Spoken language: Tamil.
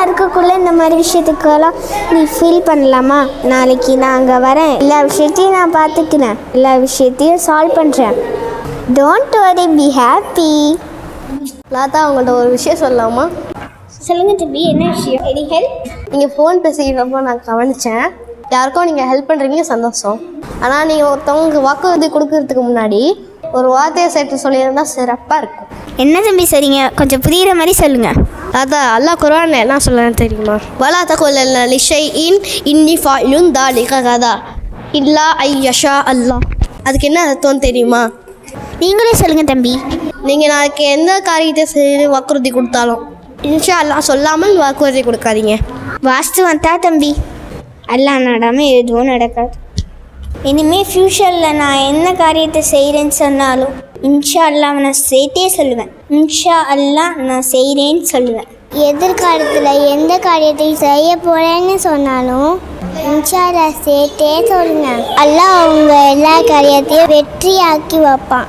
நான் இருக்கக்குள்ள இந்த மாதிரி விஷயத்துக்கெல்லாம் நீ ஃபீல் பண்ணலாமா? நாளைக்கு நான் அங்கே வரேன். எல்லா விஷயத்தையும் நான் பார்த்துக்கிறேன். எல்லா விஷயத்தையும் சால்வ் பண்ணுறேன் டோன்ட் வரி பி ஹாப்பி லாத்தா உங்கள்கிட்ட ஒரு விஷயம் சொல்லலாமா? சொல்லுங்க தம்பி என்ன விஷயம்? எனி ஹெல்ப் நீங்கள் ஃபோன் பேசிக்கிறப்போ நான் கவனித்தேன் யாருக்கும் நீங்கள் ஹெல்ப் பண்ணுறீங்க சந்தோஷம். ஆனால் நீங்கள் ஒருத்தவங்களுக்கு வாக்குறுதி கொடுக்கறதுக்கு முன்னாடி ஒரு வார்த்தையை சேர்த்து சொல்லியிருந்தா சிறப்பாக இருக்கும். என்ன தம்பி சரிங்க? கொஞ்சம் புரியுற மாதிரி சொல்லுங்க. அதான் அல்லாஹ் குரான் என்ன சொல்லுன்னு தெரியுமா? வலா தகுல்ல லிஷை இன் இன்னி ஃபாயிலுன் தாலிக கதா இல்லா ஐயஷா அல்லாஹ். அதுக்கு என்ன அர்த்தம் தெரியுமா? நீங்களே சொல்லுங்க தம்பி. நீங்கள் நாளைக்கு எந்த காரியத்தை செய்து வாக்குறுதி கொடுத்தாலும் இன்ஷா அல்லாஹ் சொல்லாமல் வாக்குறுதி கொடுக்காதீங்க. வாஸ்து வந்தா தம்பி. எல்லாம் நடாமல் எதுவும் நடக்காது. இனிமேல் ஃப்யூச்சரில் நான் என்ன காரியத்தை செய்கிறேன்னு சொன்னாலும் இன்ஷா அல்லா நான் சேர்த்தே சொல்லுவேன். இன்ஷா அல்லா நான் செய்கிறேன்னு சொல்லுவேன். எதிர்காலத்தில் எந்த காரியத்தை செய்ய போகிறேன்னு சொன்னாலும் இன்ஷா அல்லா சேர்த்தே சொல்லுங்க. அல்லாஹ் அவங்க எல்லா காரியத்தையும் வெற்றியாக்கி வைப்பான்.